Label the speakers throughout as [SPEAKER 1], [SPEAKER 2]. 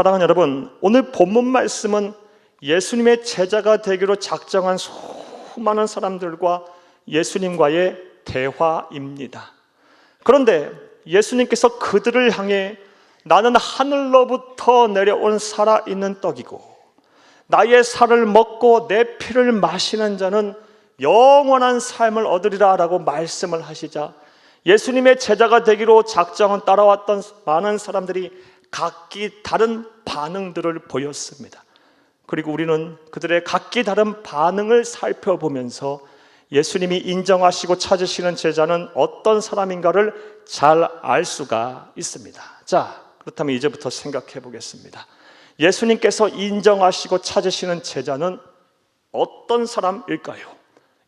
[SPEAKER 1] 사랑하는 여러분, 오늘 본문 말씀은 예수님의 제자가 되기로 작정한 수많은 사람들과 예수님과의 대화입니다. 그런데 예수님께서 그들을 향해 나는 하늘로부터 내려온 살아있는 떡이고 나의 살을 먹고 내 피를 마시는 자는 영원한 삶을 얻으리라 라고 말씀을 하시자 예수님의 제자가 되기로 작정은 따라왔던 많은 사람들이 각기 다른 반응들을 보였습니다. 그리고 우리는 그들의 각기 다른 반응을 살펴보면서 예수님이 인정하시고 찾으시는 제자는 어떤 사람인가를 잘 알 수가 있습니다. 자, 그렇다면 이제부터 생각해 보겠습니다. 예수님께서 인정하시고 찾으시는 제자는 어떤 사람일까요?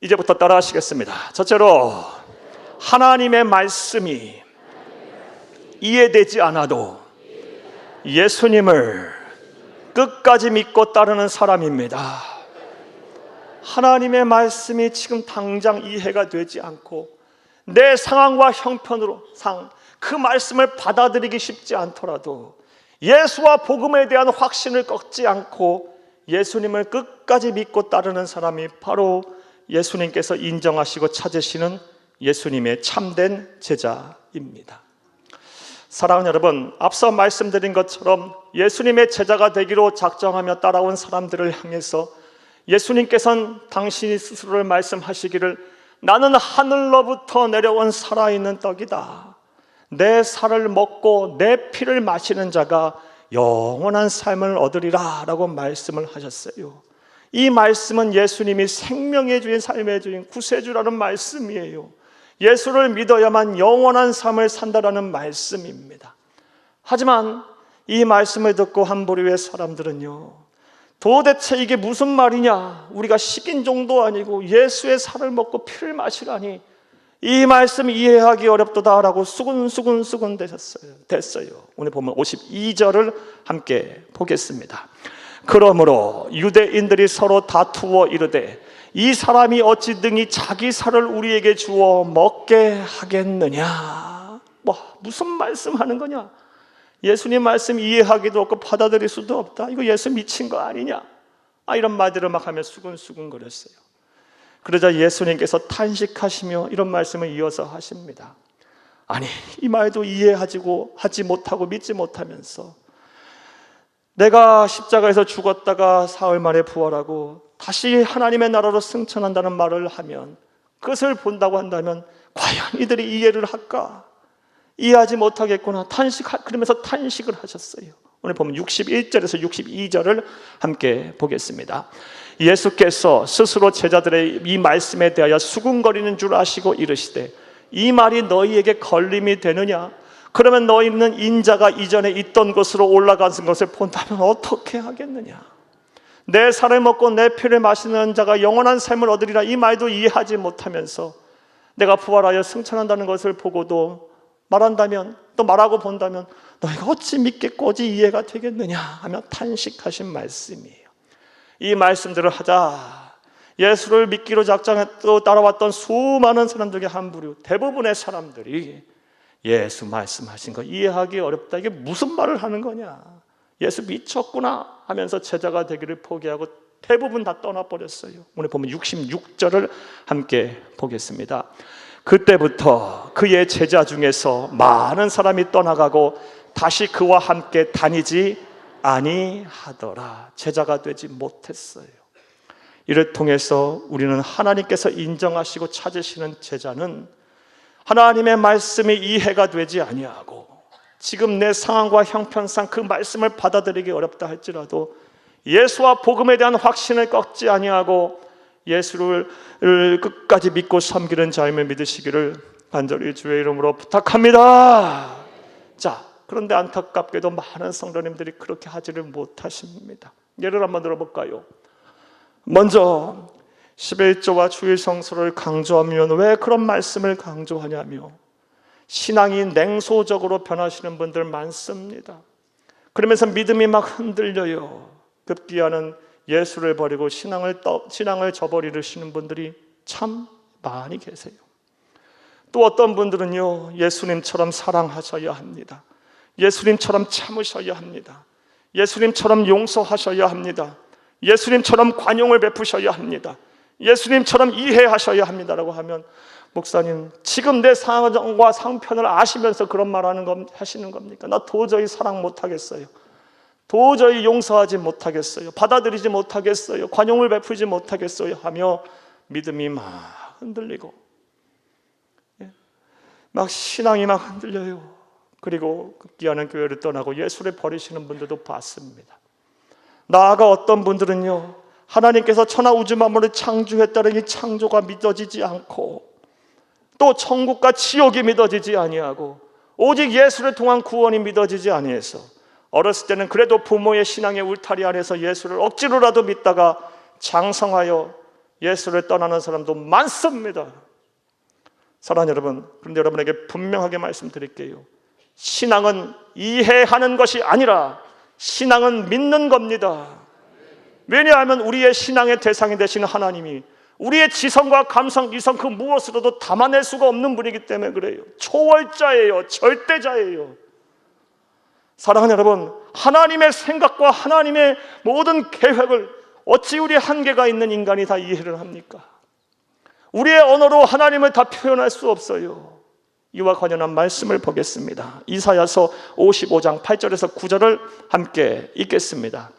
[SPEAKER 1] 이제부터 따라 하시겠습니다. 첫째로 하나님의 말씀이 이해되지 않아도 예수님을 끝까지 믿고 따르는 사람입니다. 하나님의 말씀이 지금 당장 이해가 되지 않고 내 상황과 형편으로 상 그 말씀을 받아들이기 쉽지 않더라도 예수와 복음에 대한 확신을 꺾지 않고 예수님을 끝까지 믿고 따르는 사람이 바로 예수님께서 인정하시고 찾으시는 예수님의 참된 제자입니다. 사랑하는 여러분, 앞서 말씀드린 것처럼 예수님의 제자가 되기로 작정하며 따라온 사람들을 향해서 예수님께서는 당신이 스스로를 말씀하시기를 나는 하늘로부터 내려온 살아있는 떡이다. 내 살을 먹고 내 피를 마시는 자가 영원한 삶을 얻으리라 라고 말씀을 하셨어요. 이 말씀은 예수님이 생명의 주인, 삶의 주인, 구세주라는 말씀이에요. 예수를 믿어야만 영원한 삶을 산다라는 말씀입니다. 하지만 이 말씀을 듣고 한 부류의 사람들은요, 도대체 이게 무슨 말이냐? 우리가 식인종도 아니고 예수의 살을 먹고 피를 마시라니 이 말씀 이해하기 어렵도다라고 수근수근 수근 되셨어요. 됐어요. 오늘 보면 52절을 함께 보겠습니다. 그러므로 유대인들이 서로 다투어 이르되 이 사람이 어찌 등이 자기 살을 우리에게 주어 먹게 하겠느냐? 뭐 무슨 말씀하는 거냐? 예수님 말씀 이해하기도 없고 받아들일 수도 없다. 이거 예수 미친 거 아니냐? 아 이런 말들을 막 하며 수근수근 거렸어요. 그러자 예수님께서 탄식하시며 이런 말씀을 이어서 하십니다. 아니, 이 말도 이해하지고 하지 못하고 믿지 못하면서 내가 십자가에서 죽었다가 사흘 만에 부활하고 다시 하나님의 나라로 승천한다는 말을 하면 그것을 본다고 한다면 과연 이들이 이해를 할까? 이해하지 못하겠구나. 탄식, 그러면서 탄식을 하셨어요. 오늘 보면 61절에서 62절을 함께 보겠습니다. 예수께서 스스로 제자들의 이 말씀에 대하여 수군거리는 줄 아시고 이르시되 이 말이 너희에게 걸림이 되느냐? 그러면 너희는 인자가 이전에 있던 곳으로 올라가는 것을 본다면 어떻게 하겠느냐? 내 살을 먹고 내 피를 마시는 자가 영원한 삶을 얻으리라 이 말도 이해하지 못하면서 내가 부활하여 승천한다는 것을 보고도 말한다면 또 말하고 본다면 너희가 어찌 믿겠고 어찌 이해가 되겠느냐 하며 탄식하신 말씀이에요. 이 말씀들을 하자 예수를 믿기로 작정했고 따라왔던 수많은 사람들 중에 한 부류 대부분의 사람들이 예수 말씀하신 거 이해하기 어렵다. 이게 무슨 말을 하는 거냐? 예수 미쳤구나 하면서 제자가 되기를 포기하고 대부분 다 떠나버렸어요. 오늘 보면 66절을 함께 보겠습니다. 그때부터 그의 제자 중에서 많은 사람이 떠나가고 다시 그와 함께 다니지 아니하더라. 제자가 되지 못했어요. 이를 통해서 우리는 하나님께서 인정하시고 찾으시는 제자는 하나님의 말씀이 이해가 되지 아니하고 지금 내 상황과 형편상 그 말씀을 받아들이기 어렵다 할지라도 예수와 복음에 대한 확신을 꺾지 아니하고 예수를 끝까지 믿고 섬기는 자임을 믿으시기를 간절히 주의 이름으로 부탁합니다. 자, 그런데 안타깝게도 많은 성도님들이 그렇게 하지를 못하십니다. 예를 한번 들어볼까요? 먼저 11조와 주일 성서를 강조하면 왜 그런 말씀을 강조하냐며 신앙이 냉소적으로 변하시는 분들 많습니다. 그러면서 믿음이 막 흔들려요. 급기야는 예수를 버리고 신앙을 떠, 신앙을 저버리시는 분들이 참 많이 계세요. 또 어떤 분들은요, 예수님처럼 사랑하셔야 합니다. 예수님처럼 참으셔야 합니다. 예수님처럼 용서하셔야 합니다. 예수님처럼 관용을 베푸셔야 합니다. 예수님처럼 이해하셔야 합니다라고 하면 목사님 지금 내 상황과 상편을 아시면서 그런 말 하는 건 하시는 겁니까? 나 도저히 사랑 못 하겠어요. 도저히 용서하지 못하겠어요. 받아들이지 못하겠어요. 관용을 베푸지 못하겠어요. 하며 믿음이 막 흔들리고 예, 막 신앙이 막 흔들려요. 그리고 급기야는 교회를 떠나고 예수를 버리시는 분들도 봤습니다. 나아가 어떤 분들은요. 하나님께서 천하 우주 만물을 창조했다는 이 창조가 믿어지지 않고 또 천국과 지옥이 믿어지지 아니하고 오직 예수를 통한 구원이 믿어지지 아니해서 어렸을 때는 그래도 부모의 신앙의 울타리 안에서 예수를 억지로라도 믿다가 장성하여 예수를 떠나는 사람도 많습니다. 사랑하는 여러분, 그런데 여러분에게 분명하게 말씀드릴게요. 신앙은 이해하는 것이 아니라 신앙은 믿는 겁니다. 왜냐하면 우리의 신앙의 대상이 되시는 하나님이 우리의 지성과 감성, 이성 그 무엇으로도 담아낼 수가 없는 분이기 때문에 그래요. 초월자예요. 절대자예요. 사랑하는 여러분, 하나님의 생각과 하나님의 모든 계획을 어찌 우리 한계가 있는 인간이 다 이해를 합니까? 우리의 언어로 하나님을 다 표현할 수 없어요. 이와 관련한 말씀을 보겠습니다. 이사야서 55장 8절에서 9절을 함께 읽겠습니다.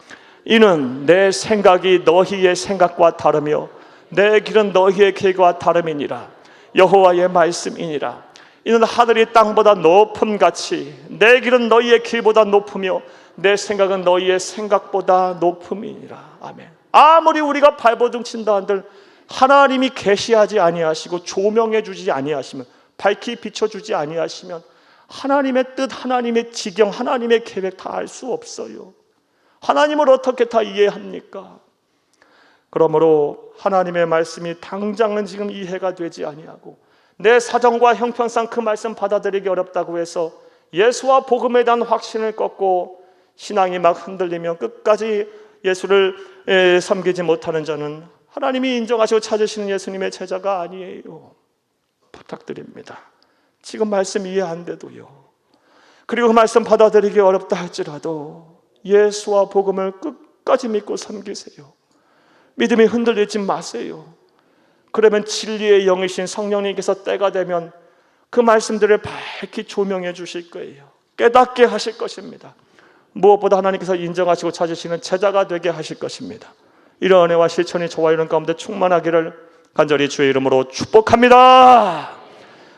[SPEAKER 1] 이는 내 생각이 너희의 생각과 다르며 내 길은 너희의 길과 다름이니라. 여호와의 말씀이니라. 이는 하늘이 땅보다 높음 같이 내 길은 너희의 길보다 높으며 내 생각은 너희의 생각보다 높음이니라. 아멘. 아무리 우리가 발버둥 친다 한들 하나님이 계시하지 아니하시고 조명해 주지 아니하시면 밝히 비춰 주지 아니하시면 하나님의 뜻, 하나님의 지경, 하나님의 계획 다 알 수 없어요. 하나님을 어떻게 다 이해합니까? 그러므로 하나님의 말씀이 당장은 지금 이해가 되지 아니하고 내 사정과 형편상 그 말씀 받아들이기 어렵다고 해서 예수와 복음에 대한 확신을 꺾고 신앙이 막 흔들리면 끝까지 예수를 에, 섬기지 못하는 자는 하나님이 인정하시고 찾으시는 예수님의 제자가 아니에요. 부탁드립니다. 지금 말씀 이해 안 돼도요. 그리고 그 말씀 받아들이기 어렵다 할지라도 예수와 복음을 끝까지 믿고 섬기세요. 믿음이 흔들리지 마세요. 그러면 진리의 영이신 성령님께서 때가 되면 그 말씀들을 밝히 조명해 주실 거예요. 깨닫게 하실 것입니다. 무엇보다 하나님께서 인정하시고 찾으시는 제자가 되게 하실 것입니다. 이런 은혜와 실천이 저와 이런 가운데 충만하기를 간절히 주의 이름으로 축복합니다.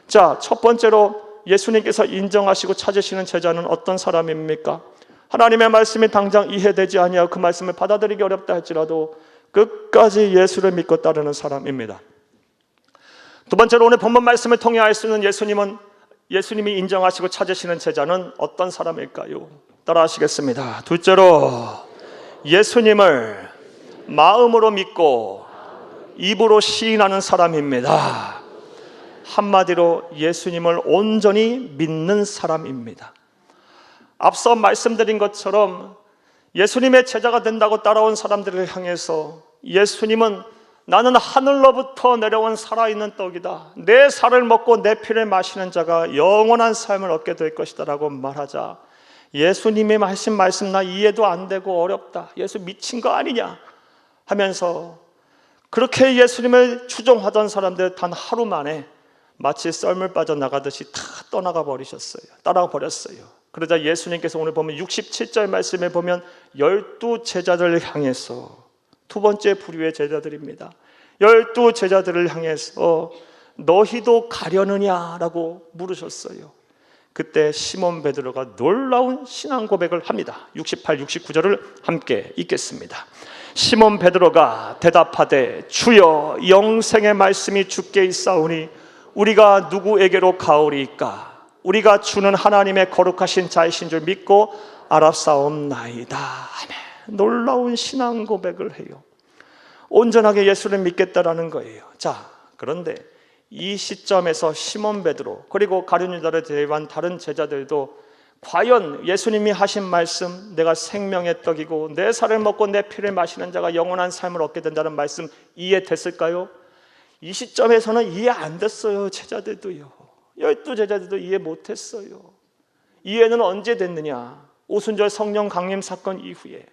[SPEAKER 1] 자, 첫 번째로 예수님께서 인정하시고 찾으시는 제자는 어떤 사람입니까? 하나님의 말씀이 당장 이해되지 아니하고 그 말씀을 받아들이기 어렵다 할지라도 끝까지 예수를 믿고 따르는 사람입니다. 두 번째로 오늘 본문 말씀을 통해 알 수 있는 예수님은 예수님이 인정하시고 찾으시는 제자는 어떤 사람일까요? 따라하시겠습니다. 둘째로 예수님을 마음으로 믿고 입으로 시인하는 사람입니다. 한마디로 예수님을 온전히 믿는 사람입니다. 앞서 말씀드린 것처럼 예수님의 제자가 된다고 따라온 사람들을 향해서 예수님은 나는 하늘로부터 내려온 살아있는 떡이다. 내 살을 먹고 내 피를 마시는 자가 영원한 삶을 얻게 될 것이다라고 말하자 예수님이 하신 말씀 나 이해도 안 되고 어렵다. 예수 미친 거 아니냐 하면서 그렇게 예수님을 추종하던 사람들 단 하루 만에 마치 썰물 빠져 나가듯이 다 떠나가 버리셨어요. 따라가 버렸어요. 그러자 예수님께서 오늘 보면 67절 말씀에 보면 열두 제자들을 향해서 두 번째 부류의 제자들입니다. 열두 제자들을 향해서 너희도 가려느냐라고 물으셨어요. 그때 시몬 베드로가 놀라운 신앙 고백을 합니다. 68, 69절을 함께 읽겠습니다. 시몬 베드로가 대답하되 주여 영생의 말씀이 주께 있사오니 우리가 누구에게로 가오리까? 우리가 주는 하나님의 거룩하신 자이신 줄 믿고 알았사옵나이다. 아멘. 놀라운 신앙 고백을 해요. 온전하게 예수를 믿겠다라는 거예요. 자, 그런데 이 시점에서 시몬 베드로 그리고 가룟 유다를 제외한 다른 제자들도 과연 예수님이 하신 말씀 내가 생명의 떡이고 내 살을 먹고 내 피를 마시는 자가 영원한 삶을 얻게 된다는 말씀 이해됐을까요? 이 시점에서는 이해 안 됐어요. 제자들도요. 열두 제자들도 이해 못 했어요. 이해는 언제 됐느냐? 오순절 성령 강림 사건 이후에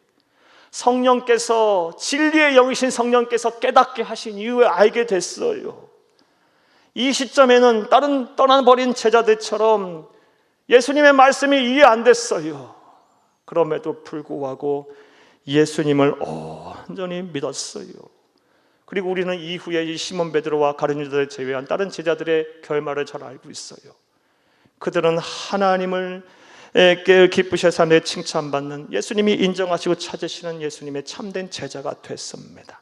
[SPEAKER 1] 성령께서 진리의 영이신 성령께서 깨닫게 하신 이후에 알게 됐어요. 이 시점에는 다른 떠나버린 제자들처럼 예수님의 말씀이 이해 안 됐어요. 그럼에도 불구하고 예수님을 온전히 믿었어요. 그리고 우리는 이후에 이 시몬 베드로와 가룟 유다를 제외한 다른 제자들의 결말을 잘 알고 있어요. 그들은 하나님을 에, 기쁘셔서 내 칭찬받는 예수님이 인정하시고 찾으시는 예수님의 참된 제자가 됐습니다.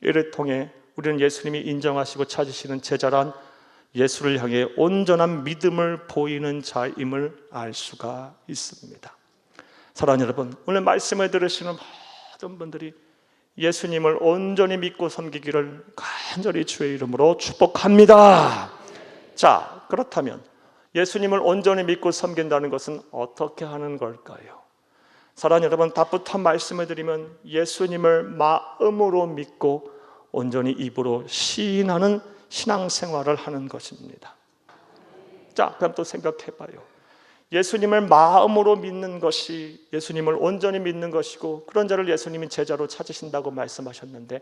[SPEAKER 1] 이를 통해 우리는 예수님이 인정하시고 찾으시는 제자란 예수를 향해 온전한 믿음을 보이는 자임을 알 수가 있습니다. 사랑하는 여러분, 오늘 말씀을 들으시는 모든 분들이 예수님을 온전히 믿고 섬기기를 간절히 주의 이름으로 축복합니다. 자, 그렇다면 예수님을 온전히 믿고 섬긴다는 것은 어떻게 하는 걸까요? 사랑하는 여러분, 답부터 말씀을 드리면 예수님을 마음으로 믿고 온전히 입으로 시인하는 신앙생활을 하는 것입니다. 자, 그럼 또 생각해 봐요. 예수님을 마음으로 믿는 것이 예수님을 온전히 믿는 것이고 그런 자를 예수님이 제자로 찾으신다고 말씀하셨는데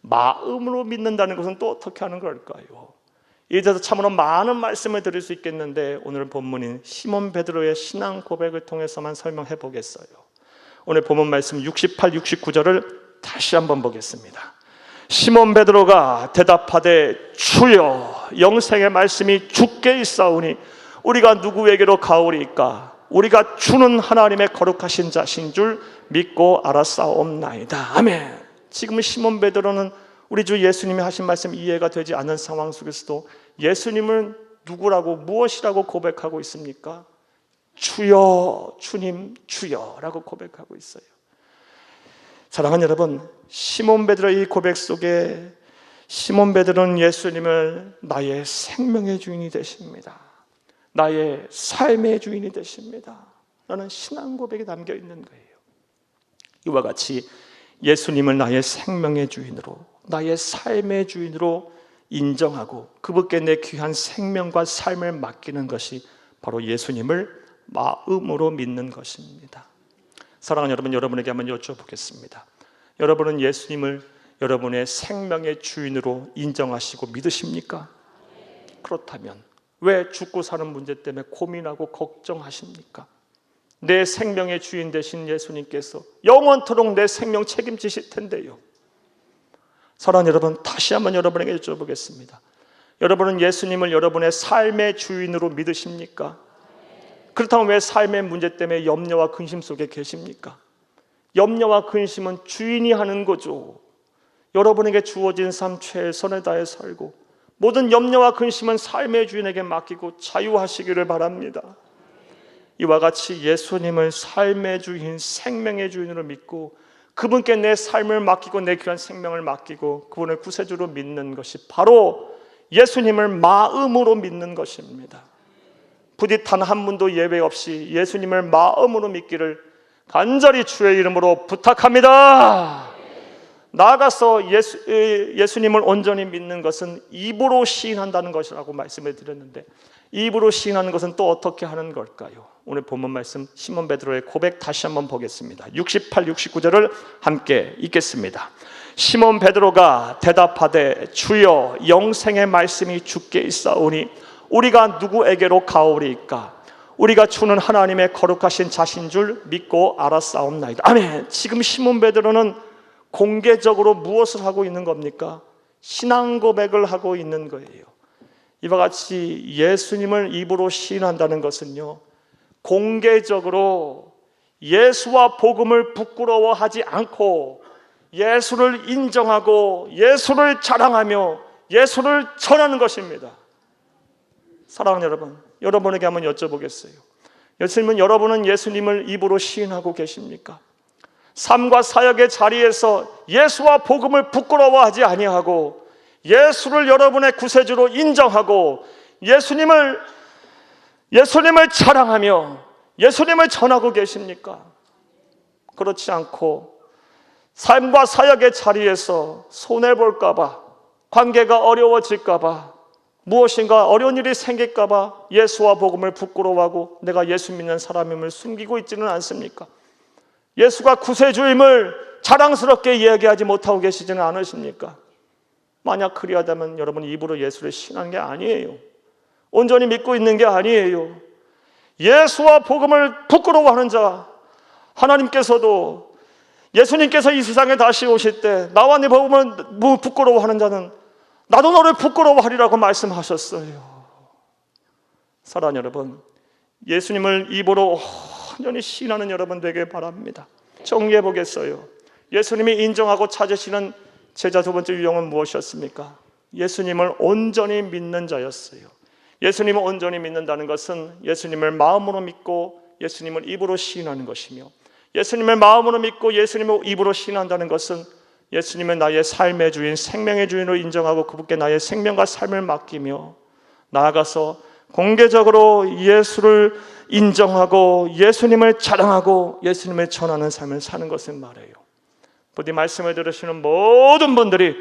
[SPEAKER 1] 마음으로 믿는다는 것은 또 어떻게 하는 걸까요? 대해서 참으로 많은 말씀을 드릴 수 있겠는데 오늘 본문인 시몬 베드로의 신앙 고백을 통해서만 설명해 보겠어요. 오늘 본문 말씀 68, 69절을 다시 한번 보겠습니다. 시몬 베드로가 대답하되 주여 영생의 말씀이 주께 있사오니 우리가 누구에게로 가오리까 우리가 주는 하나님의 거룩하신 자신 줄 믿고 알았사옵나이다 아멘 지금 시몬 베드로는 우리 주 예수님이 하신 말씀 이해가 되지 않는 상황 속에서도 예수님은 누구라고 무엇이라고 고백하고 있습니까? 주여 주님 주여라고 고백하고 있어요 사랑하는 여러분 시몬 베드로의 이 고백 속에 시몬 베드로는 예수님을 나의 생명의 주인이 되십니다 나의 삶의 주인이 되십니다. 라는 신앙 고백이 담겨 있는 거예요. 이와 같이 예수님을 나의 생명의 주인으로, 나의 삶의 주인으로 인정하고 그분께 내 귀한 생명과 삶을 맡기는 것이 바로 예수님을 마음으로 믿는 것입니다. 사랑하는 여러분, 여러분에게 한번 여쭤보겠습니다. 여러분은 예수님을 여러분의 생명의 주인으로 인정하시고 믿으십니까? 그렇다면 왜 죽고 사는 문제 때문에 고민하고 걱정하십니까? 내 생명의 주인 되신 예수님께서 영원토록 내 생명 책임지실 텐데요. 사랑하는 여러분, 다시 한번 여러분에게 여쭤보겠습니다. 여러분은 예수님을 여러분의 삶의 주인으로 믿으십니까? 그렇다면 왜 삶의 문제 때문에 염려와 근심 속에 계십니까? 염려와 근심은 주인이 하는 거죠. 여러분에게 주어진 삶 최선을 다해 살고 모든 염려와 근심은 삶의 주인에게 맡기고 자유하시기를 바랍니다. 이와 같이 예수님을 삶의 주인, 생명의 주인으로 믿고 그분께 내 삶을 맡기고 내 귀한 생명을 맡기고 그분을 구세주로 믿는 것이 바로 예수님을 마음으로 믿는 것입니다. 부디 단 한 분도 예외 없이 예수님을 마음으로 믿기를 간절히 주의 이름으로 부탁합니다. 나아가서 예수, 예수님을 온전히 믿는 것은 입으로 시인한다는 것이라고 말씀을 드렸는데 입으로 시인하는 것은 또 어떻게 하는 걸까요? 오늘 본문 말씀 시몬 베드로의 고백 다시 한번 보겠습니다. 68, 69절을 함께 읽겠습니다. 시몬 베드로가 대답하되 주여 영생의 말씀이 주께 있사오니 우리가 누구에게로 가오리까? 우리가 주는 하나님의 거룩하신 자신 줄 믿고 알았사옵나이다. 아멘. 지금 시몬 베드로는 공개적으로 무엇을 하고 있는 겁니까? 신앙 고백을 하고 있는 거예요. 이와 같이 예수님을 입으로 시인한다는 것은요, 공개적으로 예수와 복음을 부끄러워하지 않고 예수를 인정하고 예수를 자랑하며 예수를 전하는 것입니다. 사랑하는 여러분, 여러분에게 한번 여쭤보겠어요. 예수님은 여러분은 예수님을 입으로 시인하고 계십니까? 삶과 사역의 자리에서 예수와 복음을 부끄러워하지 아니하고 예수를 여러분의 구세주로 인정하고 예수님을 예수님을 자랑하며 예수님을 전하고 계십니까? 그렇지 않고 삶과 사역의 자리에서 손해 볼까 봐 관계가 어려워질까 봐 무엇인가 어려운 일이 생길까봐 예수와 복음을 부끄러워하고 내가 예수 믿는 사람임을 숨기고 있지는 않습니까? 예수가 구세주임을 자랑스럽게 이야기하지 못하고 계시지는 않으십니까? 만약 그리하다면 여러분 입으로 예수를 신한 게 아니에요. 온전히 믿고 있는 게 아니에요. 예수와 복음을 부끄러워하는 자, 하나님께서도 예수님께서 이 세상에 다시 오실 때 나와 네 복음을 뭐 부끄러워하는 자는 나도 너를 부끄러워하리라고 말씀하셨어요. 사랑 여러분, 예수님을 입으로 온전히 신하는 여러분 되길 바랍니다. 정리해 보겠어요. 예수님이 인정하고 찾으시는 제자 두 번째 유형은 무엇이었습니까? 예수님을 온전히 믿는 자였어요. 예수님을 온전히 믿는다는 것은 예수님을 마음으로 믿고 예수님을 입으로 시인하는 것이며 예수님을 마음으로 믿고 예수님을 입으로 시인한다는 것은 예수님은 나의 삶의 주인, 생명의 주인으로 인정하고 그분께 나의 생명과 삶을 맡기며 나아가서 공개적으로 예수를 인정하고 예수님을 자랑하고 예수님을 전하는 삶을 사는 것을 말해요. 부디 말씀을 들으시는 모든 분들이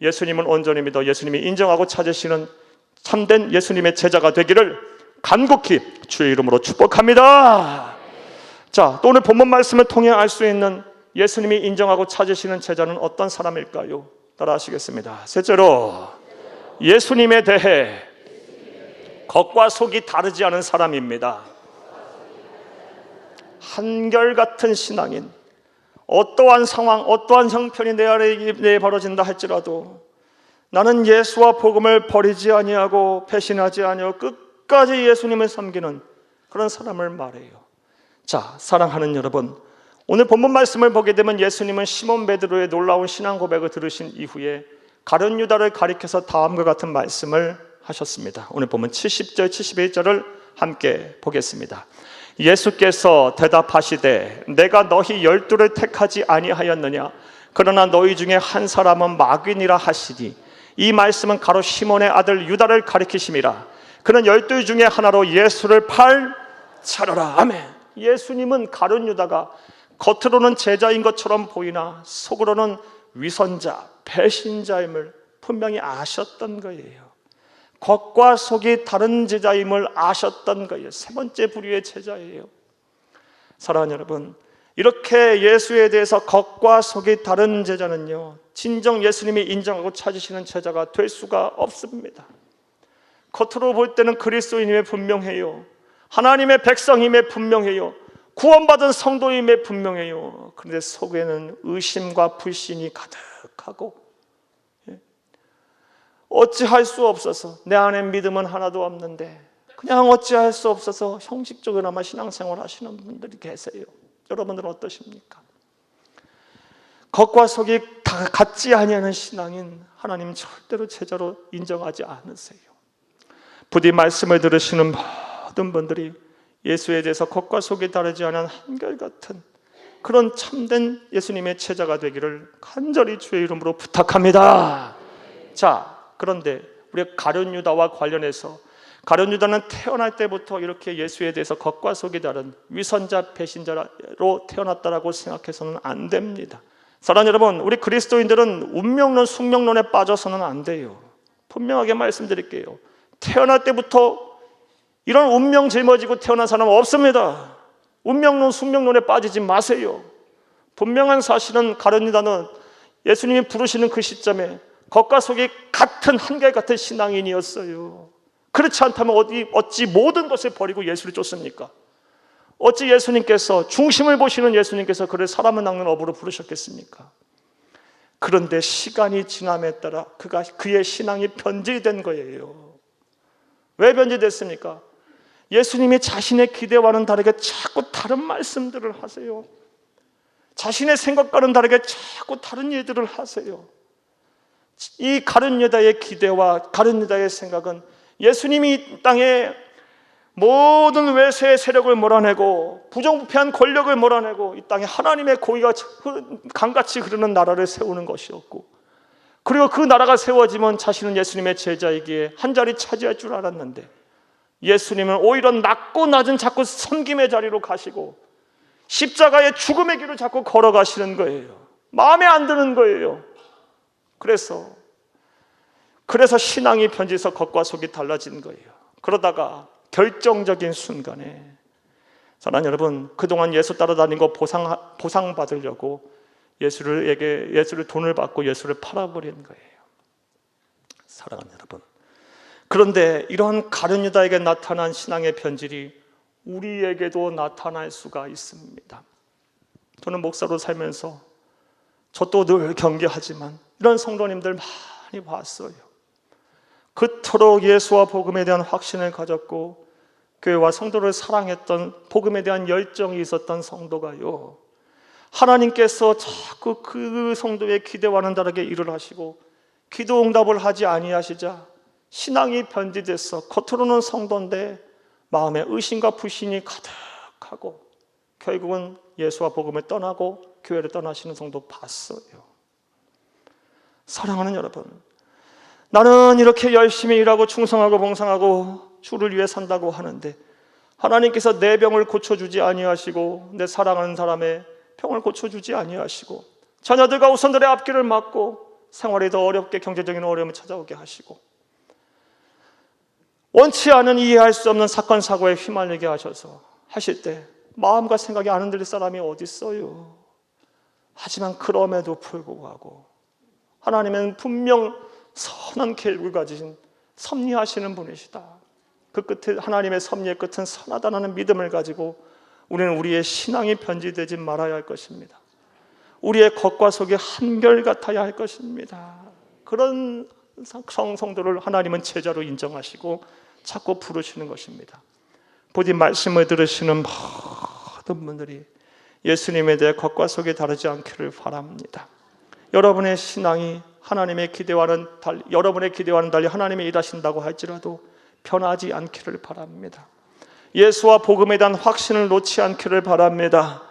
[SPEAKER 1] 예수님을 온전히 믿어 예수님이 인정하고 찾으시는 참된 예수님의 제자가 되기를 간곡히 주의 이름으로 축복합니다. 자, 또 오늘 본문 말씀을 통해 알 수 있는 예수님이 인정하고 찾으시는 제자는 어떤 사람일까요? 따라 하시겠습니다. 셋째로 예수님에 대해 겉과 속이 다르지 않은 사람입니다. 한결같은 신앙인, 어떠한 상황, 어떠한 형편이 내 아래 내 벌어진다 할지라도 나는 예수와 복음을 버리지 아니하고 배신하지 아니하고 끝까지 예수님을 섬기는 그런 사람을 말해요. 자, 사랑하는 여러분, 오늘 본문 말씀을 보게 되면 예수님은 시몬 베드로의 놀라운 신앙 고백을 들으신 이후에 가룟 유다를 가리켜서 다음과 같은 말씀을 하셨습니다. 오늘 보면 70절, 71절을 함께 보겠습니다. 예수께서 대답하시되 내가 너희 열두를 택하지 아니하였느냐 그러나 너희 중에 한 사람은 마귀니라 하시니 이 말씀은 가로 시몬의 아들 유다를 가리키심이라 그는 열두 중에 하나로 예수를 팔 차려라 아멘 예수님은 가룟 유다가 겉으로는 제자인 것처럼 보이나 속으로는 위선자 배신자임을 분명히 아셨던 거예요 겉과 속이 다른 제자임을 아셨던 거예요. 세 번째 부류의 제자예요. 사랑하는 여러분, 이렇게 예수에 대해서 겉과 속이 다른 제자는요, 진정 예수님이 인정하고 찾으시는 제자가 될 수가 없습니다. 겉으로 볼 때는 그리스도인임에 분명해요. 하나님의 백성임에 분명해요. 구원받은 성도임에 분명해요. 그런데 속에는 의심과 불신이 가득하고 어찌할 수 없어서 내 안에 믿음은 하나도 없는데 그냥 어찌할 수 없어서 형식적으로나마 신앙생활 하시는 분들이 계세요. 여러분들은 어떠십니까? 겉과 속이 다 같지 아니하는 신앙인 하나님 절대로 제자로 인정하지 않으세요. 부디 말씀을 들으시는 모든 분들이 예수에 대해서 겉과 속이 다르지 않은 한결같은 그런 참된 예수님의 제자가 되기를 간절히 주의 이름으로 부탁합니다. 자, 그런데 우리가 가룟 유다와 관련해서 가룟 유다는 태어날 때부터 이렇게 예수에 대해서 겉과 속이 다른 위선자 배신자로 태어났다라고 생각해서는 안 됩니다. 사랑 여러분, 우리 그리스도인들은 운명론, 숙명론에 빠져서는 안 돼요. 분명하게 말씀드릴게요. 태어날 때부터 이런 운명 짊어지고 태어난 사람은 없습니다. 운명론, 숙명론에 빠지지 마세요. 분명한 사실은 가룟 유다는 예수님이 부르시는 그 시점에 겉과 속이 같은 한결같은 신앙인이었어요. 그렇지 않다면 어디 어찌 모든 것을 버리고 예수를 쫓습니까? 어찌 예수님께서 중심을 보시는 예수님께서 그를 사람을 낚는 어부로 부르셨겠습니까? 그런데 시간이 지남에 따라 그가 그의 신앙이 변질된 거예요. 왜 변질됐습니까? 예수님이 자신의 기대와는 다르게 자꾸 다른 말씀들을 하세요. 자신의 생각과는 다르게 자꾸 다른 일들을 하세요. 이 가룟 유다의 기대와 가룟 유다의 생각은 예수님이 이 땅에 모든 외세의 세력을 몰아내고 부정부패한 권력을 몰아내고 이 땅에 하나님의 고의가 강같이 흐르는 나라를 세우는 것이었고 그리고 그 나라가 세워지면 자신은 예수님의 제자이기에 한 자리 차지할 줄 알았는데 예수님은 오히려 낮고 낮은 자꾸 섬김의 자리로 가시고 십자가의 죽음의 길을 자꾸 걸어가시는 거예요. 마음에 안 드는 거예요. 그래서 그래서 신앙이 변질해서 겉과 속이 달라진 거예요. 그러다가 결정적인 순간에 사랑 여러분 그동안 예수 따라다니고 보상 보상 받으려고 예수를 에게 예수를 돈을 받고 예수를 팔아버린 거예요. 사랑하는 여러분. 그런데 이러한 가룟 유다에게 나타난 신앙의 변질이 우리에게도 나타날 수가 있습니다. 저는 목사로 살면서 저도 늘 경계하지만 이런 성도님들 많이 봤어요. 그토록 예수와 복음에 대한 확신을 가졌고 교회와 성도를 사랑했던 복음에 대한 열정이 있었던 성도가요. 하나님께서 자꾸 그 성도의 기대와는 다르게 일을 하시고 기도 응답을 하지 아니하시자 신앙이 변질돼서 겉으로는 성도인데 마음에 의심과 불신이 가득하고 결국은 예수와 복음을 떠나고 교회를 떠나시는 성도 봤어요. 사랑하는 여러분, 나는 이렇게 열심히 일하고 충성하고 봉상하고 주를 위해 산다고 하는데 하나님께서 내 병을 고쳐주지 아니하시고 내 사랑하는 사람의 병을 고쳐주지 아니하시고 자녀들과 우선들의 앞길을 막고 생활이 더 어렵게 경제적인 어려움을 찾아오게 하시고 원치 않은 이해할 수 없는 사건 사고에 휘말리게 하셔서 하실 때 마음과 생각이 안 흔들릴 사람이 어디 있어요? 하지만 그럼에도 불구하고 하나님은 분명 선한 계획을 가지신 섭리하시는 분이시다. 그 끝에 하나님의 섭리의 끝은 선하다는 믿음을 가지고 우리는 우리의 신앙이 변질되지 말아야 할 것입니다. 우리의 겉과 속이 한결 같아야 할 것입니다. 그런 성성도를 하나님은 제자로 인정하시고 자꾸 부르시는 것입니다. 부디 말씀을 들으시는 모든 분들이 예수님에 대해 겉과 속이 다르지 않기를 바랍니다. 여러분의 신앙이 하나님의 기대와는 달리 여러분의 기대와는 달리 하나님이 일하신다고 할지라도 변하지 않기를 바랍니다. 예수와 복음에 대한 확신을 놓지 않기를 바랍니다.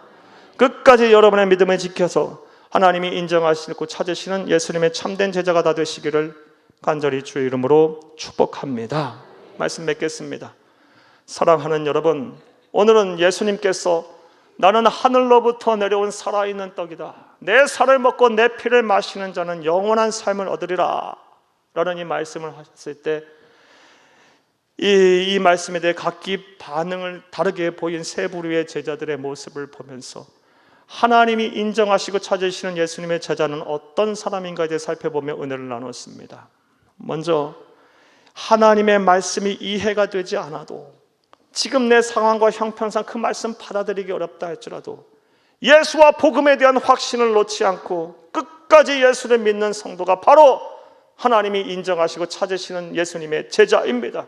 [SPEAKER 1] 끝까지 여러분의 믿음을 지켜서 하나님이 인정하시고 찾으시는 예수님의 참된 제자가 다 되시기를 간절히 주의 이름으로 축복합니다. 말씀 맺겠습니다. 사랑하는 여러분, 오늘은 예수님께서 나는 하늘로부터 내려온 살아있는 떡이다. 내 살을 먹고 내 피를 마시는 자는 영원한 삶을 얻으리라. 라는 이 말씀을 하셨을 때, 이, 이 말씀에 대해 각기 반응을 다르게 보인 세 부류의 제자들의 모습을 보면서 하나님이 인정하시고 찾으시는 예수님의 제자는 어떤 사람인가에 대해 살펴보며 은혜를 나눴습니다. 먼저 하나님의 말씀이 이해가 되지 않아도 지금 내 상황과 형편상 그 말씀 받아들이기 어렵다 할지라도 예수와 복음에 대한 확신을 놓지 않고 끝까지 예수를 믿는 성도가 바로 하나님이 인정하시고 찾으시는 예수님의 제자입니다.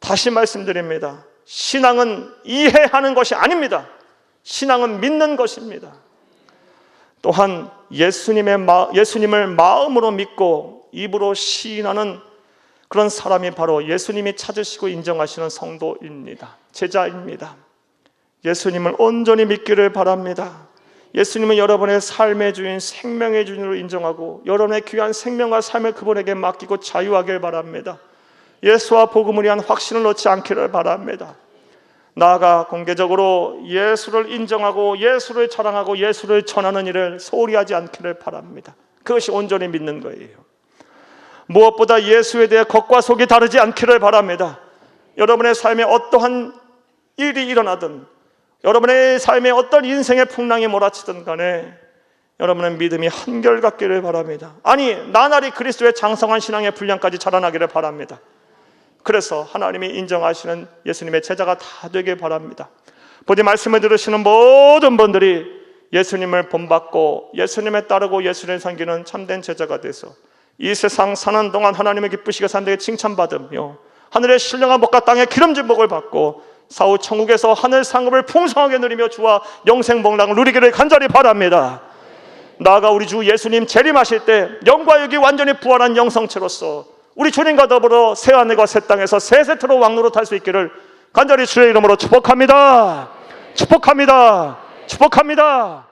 [SPEAKER 1] 다시 말씀드립니다. 신앙은 이해하는 것이 아닙니다. 신앙은 믿는 것입니다. 또한 예수님의 마, 예수님을 마음으로 믿고 입으로 시인하는 그런 사람이 바로 예수님이 찾으시고 인정하시는 성도입니다. 제자입니다. 예수님을 온전히 믿기를 바랍니다. 예수님은 여러분의 삶의 주인, 생명의 주인으로 인정하고 여러분의 귀한 생명과 삶을 그분에게 맡기고 자유하길 바랍니다. 예수와 복음을 위한 확신을 놓지 않기를 바랍니다. 나아가 공개적으로 예수를 인정하고 예수를 자랑하고 예수를 전하는 일을 소홀히 하지 않기를 바랍니다. 그것이 온전히 믿는 거예요. 무엇보다 예수에 대해 겉과 속이 다르지 않기를 바랍니다. 여러분의 삶에 어떠한 일이 일어나든 여러분의 삶에 어떤 인생의 풍랑이 몰아치든 간에 여러분의 믿음이 한결같기를 바랍니다. 아니 나날이 그리스도의 장성한 신앙의 분량까지 자라나기를 바랍니다. 그래서 하나님이 인정하시는 예수님의 제자가 다 되길 바랍니다. 부디 말씀을 들으시는 모든 분들이 예수님을 본받고 예수님에 따르고 예수님을 섬기는 참된 제자가 돼서 이 세상 사는 동안 하나님의 기쁘시게 산다에 칭찬받으며 하늘의 신령한 복과 땅의 기름진 복을 받고 사후 천국에서 하늘 상급을 풍성하게 누리며 주와 영생 복락을 누리기를 간절히 바랍니다. 나아가 우리 주 예수님 재림하실 때 영과 육이 완전히 부활한 영성체로서 우리 주님과 더불어 새 하늘과 새 땅에서 새 세트로 왕노로 탈 수 있기를 간절히 주의 이름으로 축복합니다. 축복합니다. 축복합니다.